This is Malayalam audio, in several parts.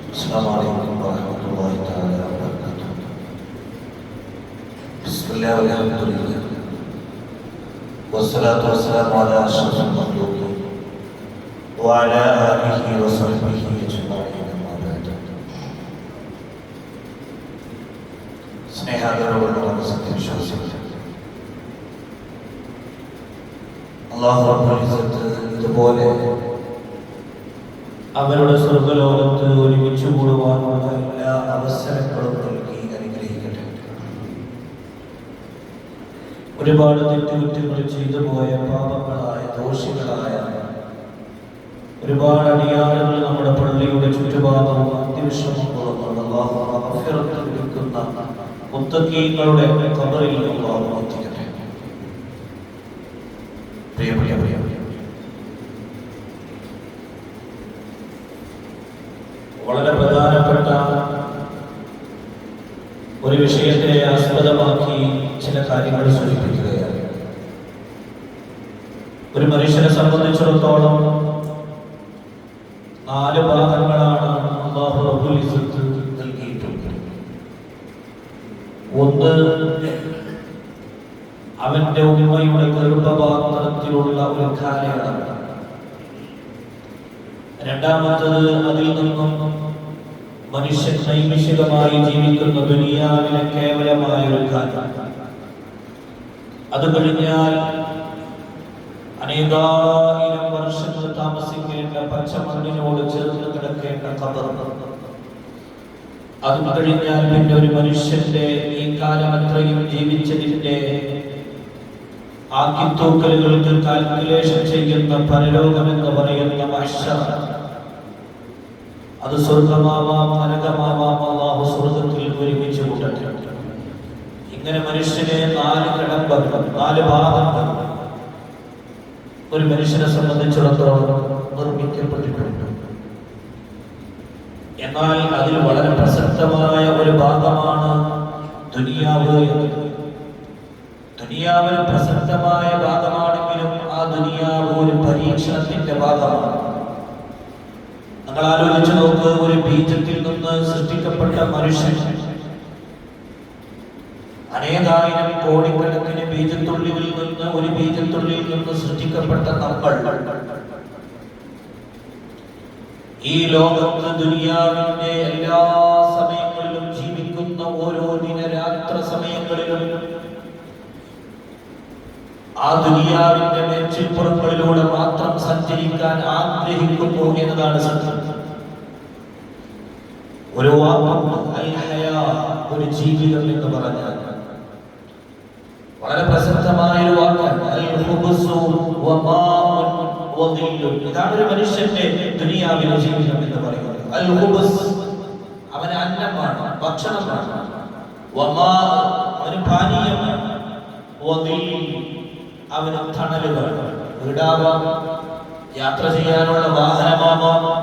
السلام عليكم ورحمة الله تعالى وبركاته بسم الله والحمد لله والصلاة والسلام على أشرف المخلوقين وعلى آله وصحبه أجمعين أما بعد സ്നേഹാദരവുള്ള സത്യവിശ്വാസികൾ അള്ളാഹു റബ്ബുൽ ഇസ്സത്ത് ഇതുപോലെ അവരുടെ സ്വർഗലോകത്ത് ഒരുമിച്ച് ഒരുപാട് തെറ്റുകുറ്റങ്ങൾ ചെയ്തു പോയ പാപങ്ങളായ ദോഷികളായ ഒരുപാട് അടിയാളുകൾ നമ്മുടെ പള്ളിയുടെ ചുറ്റുപാടവും മഗ്ഫിറത്ത് ലഭിക്കുന്ന മുത്തക്കീങ്ങളുടെ കബറിൽ എത്തിക്കട്ടെ. പ്രിയപ്പെട്ട പ്രിയ വളരെ പ്രധാനപ്പെട്ട ഒരു വിഷയത്തെ ആസ്പദമാക്കി ചില കാര്യങ്ങൾ സൂചിപ്പിക്കുകയാണ് ഒരു മനുഷ്യനെ സംബന്ധിച്ചിടത്തോളം നാല് ഭാഗങ്ങളാണ് നൽകിയിട്ടുണ്ട്. ഒന്ന് അവന്റെ ഉമ്മയുടെ ഗർഭപാത്രത്തിലുള്ള ഒരു കാലയളവ്. രണ്ടാമത്തത് അതിൽ നിന്നും മനുഷ്യൻ നൈമിഷികമായി ജീവിക്കുന്ന ദുനിയാവിലെ കേവലമായ ഒരു കാലം. അത് കഴിഞ്ഞാൽ അനേകായിരം വർഷങ്ങൾ താമസിക്കേണ്ട പച്ചമണ്ണിനോട് ചേർന്ന് കിടക്കേണ്ട കബർ അത് കഴിഞ്ഞാൽ പിന്നെ ഒരു മനുഷ്യന്റെ ഈ കാലം അത്രയും ജീവിച്ചതിന്റെ ആക്കിത്തൂക്കലുകൾക്ക് കാൽക്കുലേഷൻ ചെയ്യുന്ന പരലോകം എന്ന് പറയുന്ന മഹ്ശർ അത് സ്വർഗമാവാം നരകമാവാം അള്ളാഹു സ്വർഗത്തിൽ ഒരുമിച്ച് കൂട്ടട്ടെ. ഇങ്ങനെ മനുഷ്യനെ നാല് കടമ്പ നാല് ഭാഗങ്ങൾ ഒരു മനുഷ്യനെ സംബന്ധിച്ചിടത്തോളം നിർമ്മിക്കപ്പെട്ടിട്ടുണ്ട്. എന്നാൽ അതിൽ വളരെ പ്രസക്തമായ ഒരു ഭാഗമാണ് ദുനിയാവ് ദുനിയാവിൽ പ്രസക്തമായ ഭാഗമാണെങ്കിലും ആ ദുനിയാവ് ഒരു പരീക്ഷണത്തിന്റെ ഭാഗമാണ്. നിങ്ങൾ ആലോചിച്ച് നോക്ക് ഒരു ബീജത്തിൽ നിന്ന് സൃഷ്ടിക്കപ്പെട്ട മനുഷ്യൻ അനേകായിരം കോടിക്കണക്കിന് ബീജത്തുള്ളികളിൽ നിന്ന് ഒരു ബീജത്തുള്ളിയിൽ നിന്ന് സൃഷ്ടിക്കപ്പെട്ട നമ്മൾ ഈ ലോകത്ത് ദുനിയാവിന്റെ എല്ലാ സമയങ്ങളിലും ജീവിക്കുന്ന ഓരോ ദിനരാത്ര സമയങ്ങളിലും ആ ദുനിയാവിന്റെ മേച്ചിൽപ്പുറങ്ങളിലൂടെ മാത്രം സഞ്ചരിക്കാൻ ആഗ്രഹിക്കുന്നു എന്നതാണ് സത്യം. ഒരു ഹയാ, ഒരു ജീവിതം എന്ന് പറഞ്ഞാൽ. വളരെ പ്രശസ്തമായ ഒരു വദില്ലുൻ. ഇതാണ് ഒരു മനുഷ്യന്റെ ദുനിയാവിലെ ജീവിതം എന്ന് പറയുന്നത്. അൽ അവന് അന്നമാണ് ഭക്ഷണമാണ്. അവന് പാനീയമാണ്. അവന് തണലുകൾ. വീടാവാം യാത്ര ചെയ്യാനുള്ള വാഹനമാവാം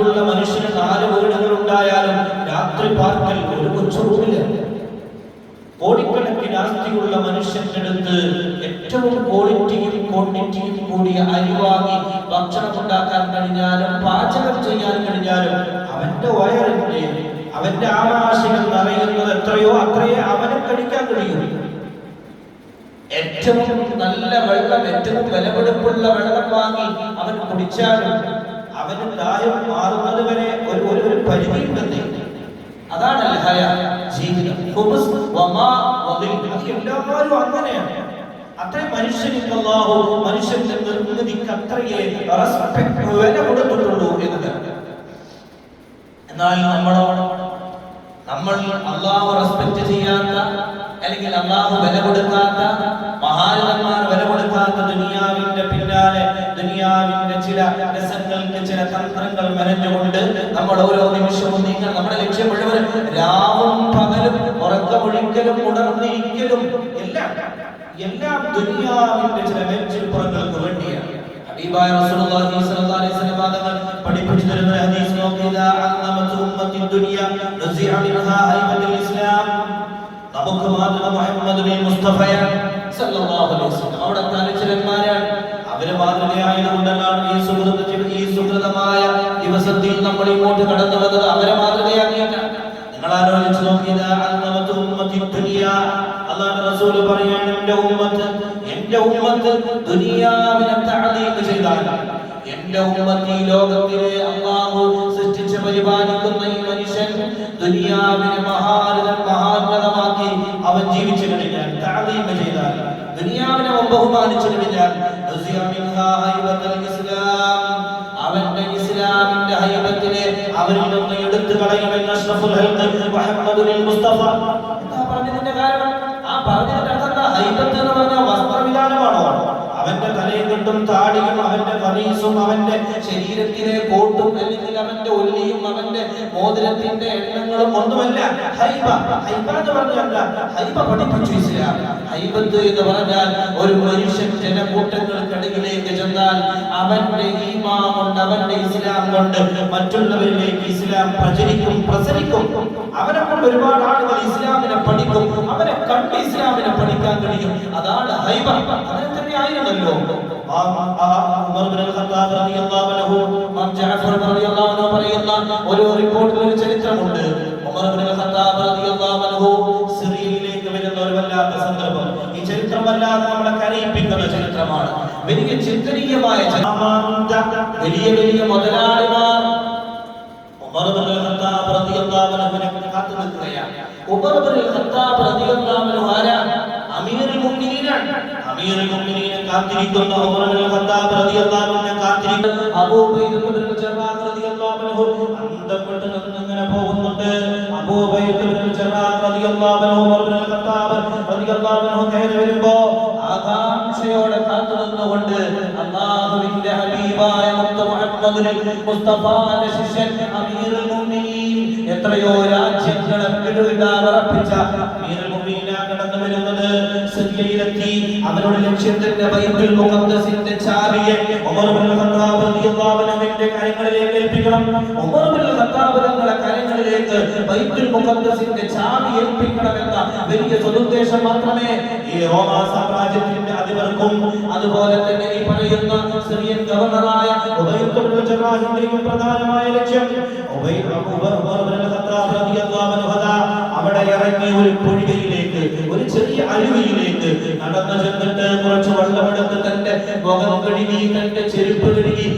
ആസ്തിയുള്ള മനുഷ്യന് നാല് വീടുകൾ ഉണ്ടായാലും രാത്രി പാർക്കൽ ഒരു കൊച്ചു റൂമില്ല കോടിക്കണക്കിന് ആസ്തിയുള്ള മനുഷ്യന്റെ അടുത്ത് ഏറ്റവും ക്വാളിറ്റിയും ക്വാണ്ടിറ്റിയും കൂടിയ അരി വാങ്ങി ഭക്ഷണം ഉണ്ടാക്കാൻ കഴിഞ്ഞാലും പാചകം ചെയ്യാൻ കഴിഞ്ഞാലും അവന്റെ വയറിന്റെ അവന്റെ ആമാശയം നിറയുന്നത് എത്രയോ അത്രയേ അവന് കഴിക്കാൻ കഴിയും. ഏറ്റവും നല്ല വെള്ളം ഏറ്റവും വിലപിടിപ്പുള്ള വെള്ളം വാങ്ങി അവൻ കുടിച്ചാലും അവന് പ്രായം മാറുന്നത് വരെ ഒരു ഒരു ഒരു പരിധിയുണ്ടെന്നേ. അതാണ് അൽഹയ ജീവിതം. എല്ലാവരും അങ്ങനെയാണ്. അത്രയും മനുഷ്യനിക്ക് അല്ലാഹു മനുഷ്യന്റെ നിർമ്മിതിക്ക് അത്രയേ റെസ്പെക്ട് വില കൊടുത്തിട്ടുള്ളൂ എന്നതാണ് എന്നാൽ നമ്മളോ നമ്മൾ അള്ളാഹു റെസ്പെക്ട് ചെയ്യാത്ത അല്ലെങ്കിൽ അള്ളാഹു വില കൊടുക്കാത്ത മഹാരഥന്മാർ വില കൊടുക്കാത്ത ദുനിയാവിന്റെ പിന്നാലെ ദുനിയാവിന്റെ ചില രസങ്ങൾക്ക് ചില തന്ത്രങ്ങൾ മെനഞ്ഞുകൊണ്ട് നമ്മൾ ഓരോ നിമിഷവും നീങ്ങാൻ നമ്മുടെ ലക്ഷ്യം മുഴുവൻ രാവും പകലും ഉറക്കമൊഴിക്കലും ഉണർന്നിരിക്കലും എല്ലാം എല്ലാം ദുനിയാവിന്റെ ചില മേച്ചിൽപ്പുറങ്ങൾക്ക് വേണ്ടിയാണ്. ഹബീബായ റസൂലുള്ളാഹി സ്വല്ലല്ലാഹി അലൈഹി വസല്ലം ഇസ്ലാം. അലൈഹി അവിടെ തലച്ചിരന്മാരാണ് അവർ മാതൃകയായതുകൊണ്ടാണ് ഈ സുഹൃത ഈ സുഹൃതമായ ദിവസത്തിൽ നമ്മൾ ഇങ്ങോട്ട് കടന്നു വന്നത്. അവരെ മാതൃകയാക്കിയിട്ടാണ് നിങ്ങൾ ആലോചിച്ച് നോക്കിയത് ഉമ്മത്തി ഉമ്മത്ത് ദുനിയാവിനെ ലോകത്തിലെ സൃഷ്ടിച്ച് പരിപാലിക്കുന്ന ഈ മനുഷ്യൻ ദുനിയാവിനെ മഹാരഥൻ മഹാന്നതമാക്കി അവൻ ജീവിച്ചു കഴിഞ്ഞാൽ തഅലീം ചെയ്താൽ ദുനിയാവിനെ അവൻ ബഹുമാനിച്ചു കഴിഞ്ഞാൽ നുസിയ മിൻഹാ ഹൈബത്തുൽ ഇസ്ലാം അവന്റെ ഇസ്ലാമിന്റെ ഹൈബത്തിനെ അവരിൽ നിന്ന് എടുത്തു അഷ്റഫുൽ മുഹമ്മദുൽ മുസ്തഫ. എന്താ പറഞ്ഞതിന്റെ കാരണം? ആ പറഞ്ഞതിന്റെ അർത്ഥം ഹൈബത്ത് എന്ന് പറഞ്ഞ വസ്ത്രവിധാനമാണോ അവന്റെ തലയും കെട്ടും താടിയും അവന്റെ കമീസും അവന്റെ ശരീരത്തിലെ കോട്ടും അല്ലെങ്കിൽ അവന്റെ ഒല്ലിയും അവന്റെ മോതിരത്തിന്റെ എണ്ണങ്ങളും ഒന്നുമല്ല. ഹൈബ ഹൈബ എന്ന് പറഞ്ഞല്ല ഹൈബ പഠിപ്പിച്ചു ഇസ്ലാം. ഹൈബത്ത് എന്ന് പറഞ്ഞാൽ ഒരു മനുഷ്യൻ ജനക്കൂട്ടങ്ങൾക്കിടയിലേക്ക് ചെന്നാൽ അവന്റെ ഈമാ കൊണ്ട് അവന്റെ ഇസ്ലാം കൊണ്ട് മറ്റുള്ളവരിലേക്ക് ഇസ്ലാം പ്രചരിക്കും പ്രസരിക്കും. അവനെ കൊണ്ട് ഒരുപാട് ആളുകൾ ഇസ്ലാമിനെ പഠിക്കും. അവനെ കണ്ട് ഇസ്ലാമിനെ പഠിക്കാൻ കഴിയും. അതാണ് ഹൈബ. അങ്ങനെ തന്നെ ആയിരുന്നല്ലോ പറയുന്ന ഒരു റിപ്പോർട്ടിൽ ഒരു ചരിത്രമുണ്ട്. സിറിയയിലേക്ക് വരുന്ന ഒരു സന്ദർഭം. ഈ ചരിത്രം വല്ലാതെ നമ്മളെ കരയിപ്പിക്കുന്ന ചരിത്രമാണ്. വലിയ ചിന്തനീയമായ. വലിയ വലിയ മുതലാളിമാർ കാത്തു നിൽക്കുകയാണ്. ഉമർ ഇബ്നുൽ അമീറുൽ മുഅ്മിനീനെ കാത്തിരിക്കുന്ന ഉമർ ഇബ്നുൽ ഖത്താബ് റളിയല്ലാഹു അൻഹു കാത്തിരിക്കുന്ന. അബൂ ഉബൈദ ഇബ്നുൽ ജറാഹ് റളിയല്ലാഹു അൻഹു അന്തപ്പെട്ട് നിന്നിങ്ങനെ പോകുന്നുണ്ട്. അബൂ ഉബൈദ ഇബ്നുൽ ജറാഹ് റളിയല്ലാഹു അൻഹു ഉമർ ഇബ്നുൽ ഖത്താബ് റളിയല്ലാഹു അൻഹു നേരെ വരുമ്പോ ആകാംക്ഷയോടെ കാത്തു നിന്നുകൊണ്ട് അല്ലാഹുവിന്റെ ഹബീബായ മുത്ത മുഹമ്മദുൽ മുസ്തഫാന്റെ ശിഷ്യൻ അമീറുൽ മുഅ്മിനീൻ എത്രയോ രാജ്യങ്ങളെ വിടുവിടാറപ്പിച്ച അമീറുൽ കടന്നു വരുന്നത് സിറിയയിലെത്തി അവരുടെ ലക്ഷ്യത്തിന്റെ ബൈബിൾ മുഖദ്ദസിന്റെ ചാവിയെ ഉമർ ഇബ്നുൽ ഖത്താബ് റളിയല്ലാഹു അൻഹുവിന്റെ കരങ്ങളിലേക്ക് ഏൽപ്പിക്കണം. ഉമർ ഇബ്നുൽ ഖത്താബ് തങ്ങളുടെ കരങ്ങളിലേക്ക് ബൈബിൾ മുഖദ്ദസിന്റെ ചാവി ഏൽപ്പിക്കണമെന്ന വലിയ സതുദ്ദേശം മാത്രമേ ഈ റോമ സാമ്രാജ്യത്തിന്റെ അധിപർക്കും. അതുപോലെ തന്നെ ഈ പറയുന്ന സിറിയൻ ഗവർണറായ ഉബൈദ് ജറാഹിന്റെയും പ്രധാനമായ ലക്ഷ്യം. ഉബൈദ് ഉമർ ഇബ്നുൽ ഖത്താബ് റളിയല്ലാഹു അൻഹു അവിടെ ഇറങ്ങി ഒരു പൊഴികയിലേക്ക് ഒരു ചെറിയ അരുവിയിലേക്ക് നടന്നു ചെന്നിട്ട് കുറച്ച് വെള്ളമെടുത്ത് തന്റെ മുഖം കഴുകി തന്റെ ചെരുപ്പ് കഴുകി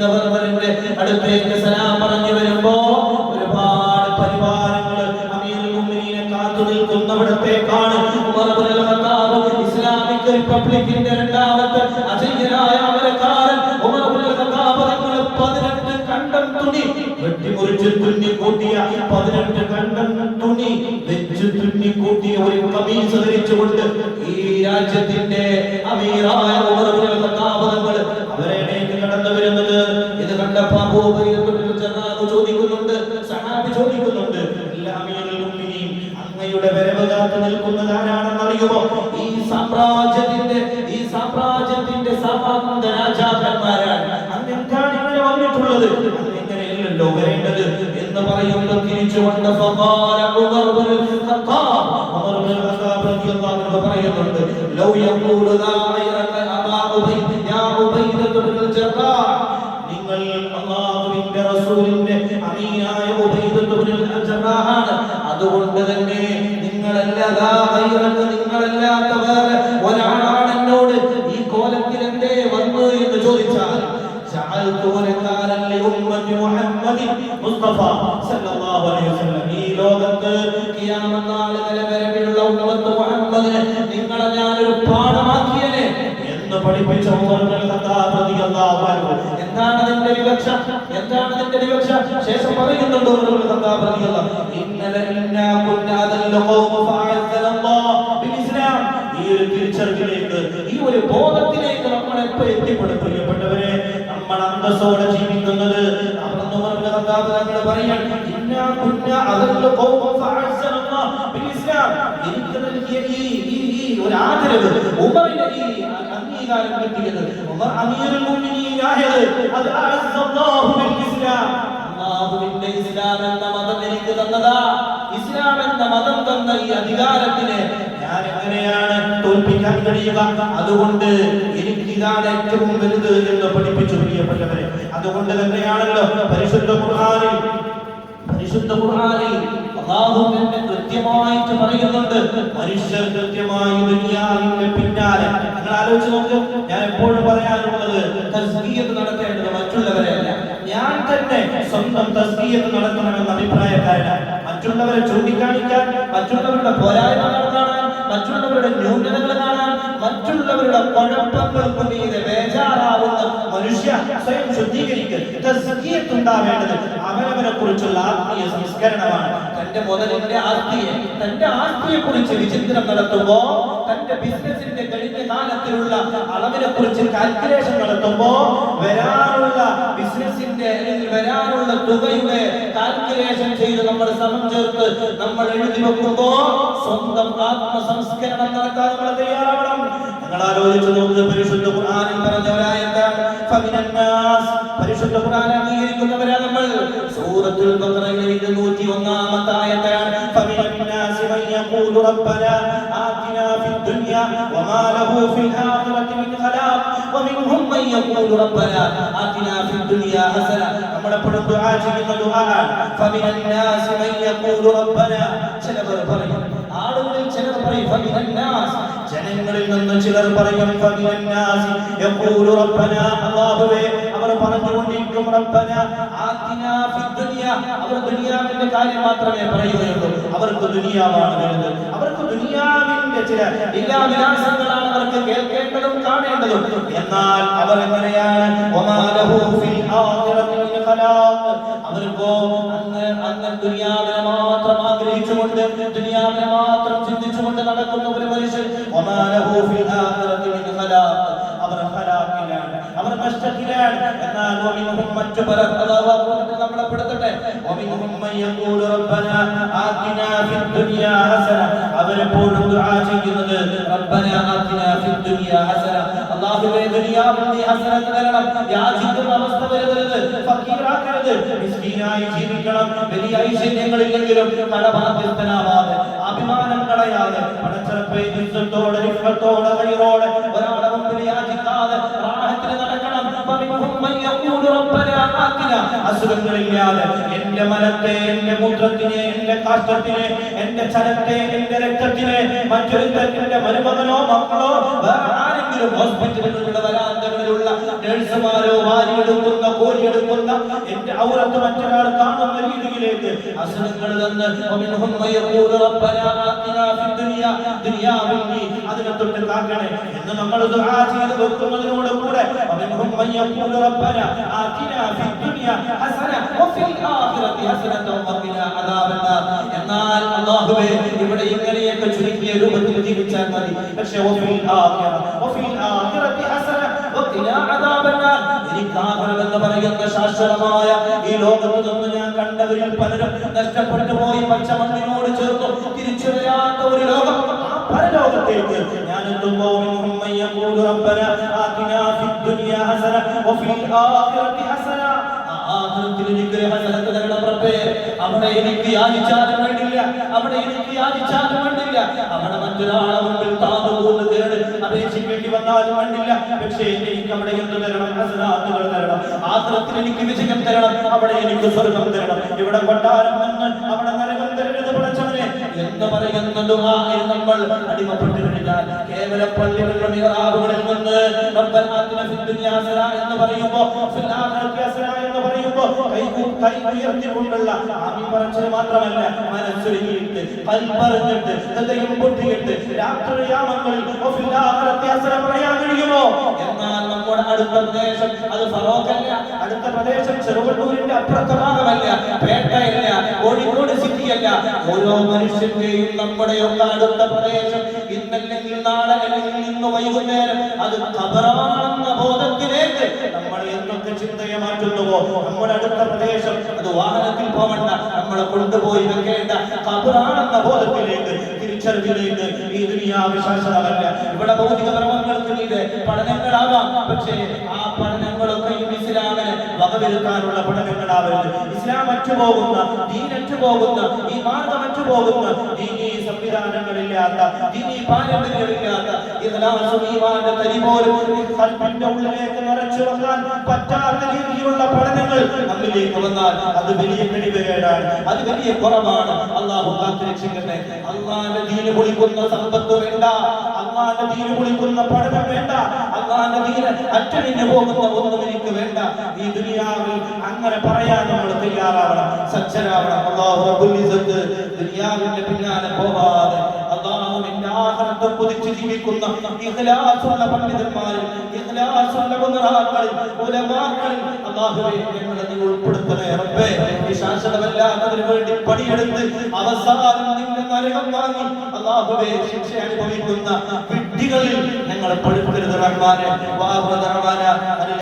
ഗവർണറിന്റെ അടുത്തേക്ക് സലാം പറഞ്ഞു വരുമ്പോ ഒരുപാട് പരിവാരങ്ങൾ അമീറുൽ മുഅ്മിനീനെ കാത്തു നിൽക്കുന്നവിടത്തേക്കാണ് ഇസ്ലാമിക് റിപ്പബ്ലിക്കിന്റെ രണ്ടാമത്തെ അജയ്യനായ വെട്ടിമുറിച്ച് തുന്നി കൂട്ടിയ പതിനെട്ട് കണ്ടൻ തുണി വെച്ച് തുന്നി കൂട്ടിയ ഒരു കമീസ് ധരിച്ചുകൊണ്ട് ഈ രാജ്യത്തിന്റെ അമീറായ തങ്ങൾ അവരിലേക്ക് കടന്നു വരുന്നത്. ഇത് കണ്ട ഉബൈദ ചോദിക്കുന്നുണ്ട് സഹാബി ചോദിക്കുന്നുണ്ട് "ഇല്ല അമീറുൽ മുഅ്മിനീൻ, അങ്ങയുടെ വരവ് കാത്തു നിൽക്കുന്നത് ആരാണെന്ന് അറിയുമോ? ഈ സാമ്രാജ്യത്തിന്റെ ഈ സാമ്രാജ്യത്തിന്റെ സമാന്ത രാജാക്കന്മാരാണ് അങ്ങ് ഇങ്ങനെ വന്നിട്ടുള്ളത്. ഇങ്ങനെയല്ലല്ലോ വരേണ്ടത് എന്ന് പറയുമ്പോൾ തിരിച്ചുകൊണ്ട് പറയുന്നുണ്ട് ലൗ യഖൂലു ലാ ഖൈറക അബാ ഉബൈദ് യാ ഉബൈദ ജറാഹ് നിങ്ങൾ അല്ലാഹുവിന്റെ റസൂലിന്റെ അമീനായ ശേഷം പറയുന്നുണ്ട് ഇന്നല ഈ ഒരു തിരിച്ചറിവിലേക്ക് ഈ ഒരു ബോധത്തിലേക്ക് നമ്മൾ എപ്പോൾ എത്തിപ്പെടും പ്രിയപ്പെട്ടവരെ നമ്മൾ അന്തസ്സോടെ ജീവിക്കുന്നത് പറയാൻ എനിക്ക് നൽകിയ ഈ ഒരു ആദരവ് ഉമറിന്റെ ഈ അംഗീകാരം കിട്ടിയത് ഉമർ അത് ബിൽ ഇസ്ലാം ഇസ്ലാം എന്ന മതം എനിക്ക് തന്നതാ. ഇസ്ലാം എന്ന മതം തന്ന ഈ അധികാരത്തിനെ ഞാൻ എങ്ങനെയാണ് തോൽപ്പിക്കാൻ കഴിയുക? അതുകൊണ്ട് എനിക്ക് ഇതാണ് ഏറ്റവും വലുത് എന്ന് പഠിപ്പിച്ചു പ്രിയപ്പെട്ടവരെ. അതുകൊണ്ട് തന്നെയാണല്ലോ പരിശുദ്ധ ഖുർആനിൽ പരിശുദ്ധ ഖുർആനിൽ അല്ലാഹു തന്നെ കൃത്യമായിട്ട് പറയുന്നുണ്ട്. മനുഷ്യർ കൃത്യമായി ദുനിയാവിന്റെ പിന്നാലെ. നിങ്ങൾ ആലോചിച്ച് നോക്ക് ഞാൻ എപ്പോഴും പറയാനുള്ളത് തസ്ബീഹത്ത് നടത്തേണ്ടത് മറ്റുള്ളവരെയല്ല. ഞാൻ തന്നെ സ്വന്തം തസ്കീയത്ത് നടത്തണമെന്ന അഭിപ്രായക്കാരനാണ് മറ്റുള്ളവരെ ചൂണ്ടിക്കാണിക്കാൻ മറ്റുള്ളവരുടെ പോരായ്മകൾ കാണാൻ മറ്റുള്ളവരുടെ ന്യൂനതകൾ കാണാൻ മറ്റുള്ളവരുടെ കുഴപ്പങ്ങൾക്ക് മീതെ ബേജാറാവുന്ന മനുഷ്യ സ്വയം ശുദ്ധീകരിക്കുക തസ്ബീഹത്ത് ഉണ്ടാവേണ്ടത് അവനവനെ കുറിച്ചുള്ള ആത്മീയ സംസ്കരണമാണ്. തന്റെ മുതലിന്റെ ആസ്തിയെ തന്റെ ആസ്തിയെ കുറിച്ച് വിചിന്തനം നടത്തുമ്പോ തന്റെ ബിസിനസിന്റെ കാലത്തിലുള്ള അളവിനെ കുറിച്ച് കാൽക്കുലേഷൻ നടത്തുമ്പോ വരാനുള്ള ബിസിനസിന്റെ അല്ലെങ്കിൽ വരാനുള്ള തുകയുടെ കാൽക്കുലേഷൻ ചെയ്ത് നമ്മൾ സമം ചേർത്ത് നമ്മൾ എഴുതി വെക്കുമ്പോ സ്വന്തം ആത്മസംസ്കരണം നടത്താൻ നമ്മൾ തയ്യാറാവണം. നിങ്ങൾ ആലോചിച്ച് നോക്കുക പരിശുദ്ധ ഖുർആനിൽ പരിശുദ്ധ ഖുർആൻ അംഗീകരിക്കുന്നവരാ നമ്മൾ. സൂറത്തുൽ ബഖറയിലെ 201 ആമത്തെ ആയത്താണ് ഫമിനന്നാസ് മൻ യഖൂലു റബ്ബന ആതിനാ ഫിദ് ദുനിയ വമാ ലഹു ഫിൽ ആഖിറതി വമിൻഹും മൻ യഖൂലു റബ്ബന ആതിനാ ഫിദ് ദുനിയ ഹസന നമ്മൾ എപ്പോഴും ദുആ ചെയ്യുന്ന ദുആയാണ് ഫമിനന്നാസ് മൻ യഖൂലു റബ്ബന ചിലവർ പറയും ആളുകളിൽ ചിലർ പറയും ജനങ്ങളിൽ നിന്ന് ചിലർ പറയും അല്ലാഹുവേ അവർ പറഞ്ഞുകൊണ്ടിരിക്കും റബ്ബന. ആതിനാ ഫിദ്ദുനിയ അവർ ദുനിയാവിന്റെ കാര്യം മാത്രമേ പറയുകയുള്ളൂ. അവർക്ക് ദുനിയാവാണ് വേണ്ടത്. അവർക്ക് ദുനിയാവിന്റെ ചില ലീലാവിലാസങ്ങളാണ് അവർക്ക് കേൾക്കേണ്ടതും കാണേണ്ടതും. എന്നാൽ അവർ എങ്ങനെയാണ്? അവർക്കോ അങ്ങ് അങ്ങ് ദുനിയാവിനെ മാത്രം ആഗ്രഹിച്ചുകൊണ്ട് ദുനിയാവിനെ മാത്രം ചിന്തിച്ചുകൊണ്ട് നടക്കുന്ന ഒരു മനുഷ്യൻ അവർ അവർ നഷ്ടത്തിലാണ് നമ്മളെ അവരെപ്പോഴും ചെയ്യുന്നത് ഹസന. അല്ലാഹുവേ ദുനിയാവിൽ നീ ഹസനത്ത് തരണം യാചിക്കുന്ന അവസ്ഥ വരരുത്. ഫക്കീറാക്കരുത്. മിസ്കീനായി ജീവിക്കണം. വലിയ ഐശ്വര്യങ്ങളില്ലെങ്കിലും കടബാധ്യസ്ഥനാവാതെ അഭിമാനം കളയാതെ പടച്ചിറപ്പെ ഇസ്സത്തോടെ ഇഫ്ഫത്തോടെ കൈറോടെ ഒരാളെ മുമ്പിൽ യാചിക്കാതെ റാഹത്തിന് നടക്കണം. അസുഖങ്ങളില്ലാതെ എന്റെ മലത്തെ എന്റെ മൂത്രത്തിനെ എന്റെ കാഷ്ടത്തിനെ എന്റെ ചലത്തെ എന്റെ രക്തത്തിനെ മറ്റൊരുത്തന്റെ മരുമകനോ മക്കളോ വേറെ ആരെങ്കിലും ഹോസ്പിറ്റലുകളുടെ വരാന്തകളിലുള്ള നഴ്സുമാരോ വാരിയെടുക്കുന്ന കോരിയെടുക്കുന്ന എന്റെ ഔറത്ത് മറ്റൊരാൾ കാണുന്ന രീതിയിലേക്ക് അസുഖങ്ങൾ തന്ന് വമിൻഹും മൻ യഖൂലു റബ്ബന ആതിനാ ഫിദ് ദുനിയ ദുനിയാവിൽ നീ അതിനെ തൊട്ട് കാക്കണേ എന്ന് നമ്മൾ ചെയ്ത് വെക്കുന്നതിനോട് കൂടെ എന്നാൽ അല്ലാഹുവേ ഇവിടെ ഇങ്ങനെയൊക്കെ ചുരുക്കിയ രൂപത്തിൽ ജീവിച്ചാൽ മതി. പക്ഷേ വഫിൽ ആഖിറ വഫിൽ ആഖിറതി ഹസന വഖിനാ അദാബന്നാർ എനിക്ക് ആഖിറം എന്ന് പറയുന്ന ശാശ്വതമായ ഈ ലോകത്ത് നിന്ന് ഞാൻ കണ്ടവരിൽ പലരും നഷ്ടപ്പെട്ടു പോയി. പച്ചമണ്ണിനോട് ചേർത്തു തിരിച്ചു വരാത്ത ഒരു ലോകം ആ പരലോകത്തേക്ക് ഞാൻ എത്തുമ്പോൾ അവിടെ എനിക്ക് വേണ്ടില്ല അവിടെ എനിക്ക് യാചിച്ചാലും വേണ്ടില്ല അവിടെ മറ്റൊരാളെ മുമ്പിൽ താതു പോകുന്ന കേട് അപേക്ഷിക്കേണ്ടി വന്നാലും വേണ്ടില്ല പക്ഷേ എനിക്ക് അവിടെ എന്ത് തരണം ഹസനാത്തുകൾ തരണം ആത്രത്തിൽ എനിക്ക് വിജയം തരണം അവിടെ എനിക്ക് സ്വർഗം തരണം. ഇവിടെ കൊട്ടാരം വന്ന് അവിടെ നരകം തരരുത് പഠിച്ചവനെ എന്ന് പറയുന്ന നമ്മൾ അടിമപ്പെട്ടു കഴിഞ്ഞാൽ കേവല പള്ളികളുടെ മിഹ്റാബുകളിൽ നിന്ന് എന്ന് പറയുമ്പോൾ എന്ന് പറയുമ്പോൾ കൈ കൈ ഉയർത്തിക്കൊണ്ടുള്ള ആമി പറച്ചിൽ മാത്രമല്ല മനസ്സൊരുങ്ങിയിട്ട് കൽപ്പറിഞ്ഞിട്ട് ഹൃദയം പൊട്ടിയിട്ട് രാത്രിയാമങ്ങളിൽ ഫിൽ ആഖിറതി ഹസന പറയാൻ കഴിയുമോ? എന്നാൽ നമ്മുടെ അടുത്ത പ്രദേശം അത് ഫറോക്കല്ല. അടുത്ത പ്രദേശം ചെറുവണ്ണൂരിന്റെ അപ്പുറത്തെ ഭാഗമല്ല പേട്ടയല്ല കോഴിക്കോട് സിറ്റിയല്ല. ഓരോ മനുഷ്യന്റെയും നമ്മുടെയൊക്കെ അടുത്ത പ്രദേശം ഇന്നല്ലെങ്കിൽ നാളെ അല്ലെങ്കിൽ ഇന്ന് വൈകുന്നേരം. അത് ഖബറാണെന്ന ബോധത്തിലേക്ക് നമ്മൾ എന്നൊക്കെ ചിന്തയെ മാറ്റുന്നുവോ? നമ്മുടെ അടുത്ത പ്രദേശം അത് വാഹനത്തിൽ പോകണ്ട. നമ്മളെ കൊണ്ടുപോയി വെക്കേണ്ട. കബറാണെന്ന ബോധത്തിലേക്ക് തിരിച്ച തിരിച്ചറിവിലേക്ക് ഈ ദുനിയാവ് ശാശ്വതമല്ല ഇവിടെ ഭൗതികപരമങ്ങൾക്ക് മീതെ പഠനങ്ങളാവാം. പക്ഷേ ആ പഠനങ്ങളൊക്കെ ഇസ്ലാമിനെ വകവരുത്താനുള്ള പഠനങ്ങളാവരുത് ഇസ്ലാം അറ്റുപോകുന്ന ദീൻ ഈ മാർഗം അറ്റുപോകുന്ന ദീനീ സംവിധാനങ്ങളില്ലാത്ത ദീനീ പാരമ്പര്യമില്ലാത്ത ഇഖ്ലാസും ഈമാന്റെ തരി പോലും ഖൽബിന്റെ ഉള്ളിലേക്ക് പറ്റാത്ത രീതിയിലുള്ള പഠനങ്ങൾ നമ്മിലേക്ക് വന്നാൽ അത് വലിയ അത് വലിയ കുറവാണ്. അള്ളാഹു സമ്പത്ത് വേണ്ട. അള്ളാന്റെ തീര് കുളിക്കുന്ന പഠനം വേണ്ട. അള്ളാന്റെ തീര് അറ്റണിഞ്ഞു പോകുന്ന ഒന്നും എനിക്ക് വേണ്ട. ഈ ദുനിയാവിൽ അങ്ങനെ പറയാൻ നമ്മൾ തയ്യാറാവണം. സജ്ജനാവണം അള്ളാഹു ദുനിയാവിന്റെ പിന്നാലെ പോവാതെ അള്ളാഹുവിന്റെ പൊതിച്ച് ജീവിക്കുന്ന ഇഖ്ലാസുള്ള പണ്ഡിതന്മാരും ഇഖ്ലാസുള്ള ഉമറാക്കളിൽ ഉലമാക്കളിൽ അള്ളാഹുവേ ഞങ്ങളെ നീ ഉൾപ്പെടുത്തണേ റബ്ബേ. ഈ ശാശ്വതമല്ലാത്തതിനു വേണ്ടി പണിയെടുത്ത് അവസാനം നിന്റെ നരകം വാങ്ങി അള്ളാഹുവേ ശിക്ഷ അനുഭവിക്കുന്ന വിഡ്ഢികളിൽ ഞങ്ങളെ പഠിപ്പിക്കരുത് റഹ്മാനെ വാഹുവ റഹ്മാന.